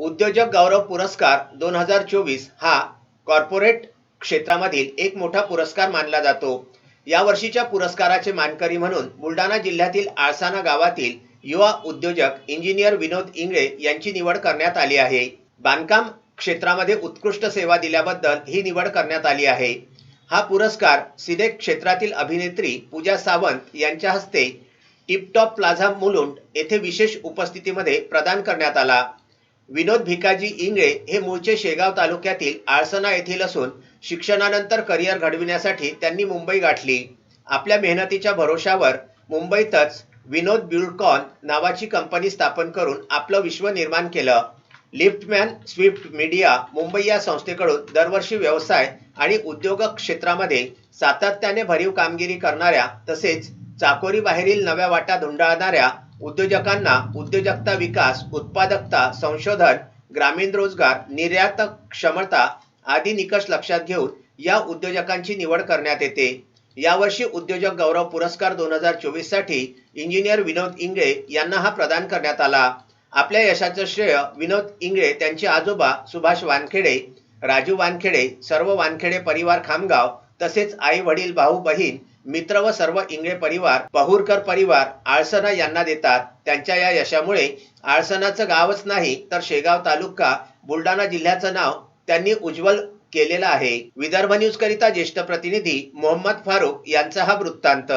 उद्योजक गौरव पुरस्कार दोन हजार चोवीस हा कॉर्पोरेट क्षेत्रामधील एक मोठा पुरस्कार मानला जातो. या वर्षीच्या पुरस्काराचे मानकरी म्हणून बुलढाणा जिल्ह्यातील आळसाना गावातील युवा उद्योजक इंजिनियर विनोद इंगळे यांची निवड करण्यात आली आहे. बांधकाम क्षेत्रामध्ये उत्कृष्ट सेवा दिल्याबद्दल ही निवड करण्यात आली आहे. हा पुरस्कार सिनेक क्षेत्रातील अभिनेत्री पूजा सावंत यांच्या हस्ते टिपटॉप प्लाझा मुलुंड येथे विशेष उपस्थितीमध्ये प्रदान करण्यात आला. विनोद भिकाजी इंगळे हे मूळचे शेगाव तालुक्यातील आळसना येथील असून शिक्षणानंतर करिअर घडविण्यासाठी त्यांनी मुंबई गाठली. आपल्या मेहनतीच्या भरोशावर मुंबईतच विनोद बिल्डकॉन नावाची कंपनी स्थापन करून आपलं विश्व निर्माण केलं. लिफ्टमॅन स्विफ्ट मीडिया मुंबई या संस्थेकडून दरवर्षी व्यवसाय आणि उद्योग क्षेत्रामध्ये सातत्याने भरीव कामगिरी करणाऱ्या तसेच चाकोरी बाहेरील नव्या वाटा धुंडाळणाऱ्या उद्योजकांना उद्योजकता विकास उत्पादकता संशोधन ग्रामीण रोजगार निर्यात क्षमता आदी निकष लक्षात घेऊन या उद्योजकांची निवड करण्यात येते. यावर्षी उद्योजक गौरव पुरस्कार दोन हजार चोवीससाठी इंजिनियर विनोद इंगळे यांना हा प्रदान करण्यात आला. आपल्या यशाचं श्रेय विनोद इंगळे त्यांचे आजोबा सुभाष वानखेडे राजू वानखेडे सर्व वानखेडे परिवार खामगाव तसेच आई वडील भाऊ बहीण मित्र व सर्व इंगळे परिवार पहुरकर परिवार आळसना यांना देतात. त्यांच्या या यशामुळे आळसनाचं गावच नाही तर शेगाव तालुका बुलढाणा जिल्ह्याचं नाव त्यांनी उज्ज्वल केलेलं आहे. विदर्भ न्यूज करिता ज्येष्ठ प्रतिनिधी मोहम्मद फारूक यांचा हा वृत्तांत.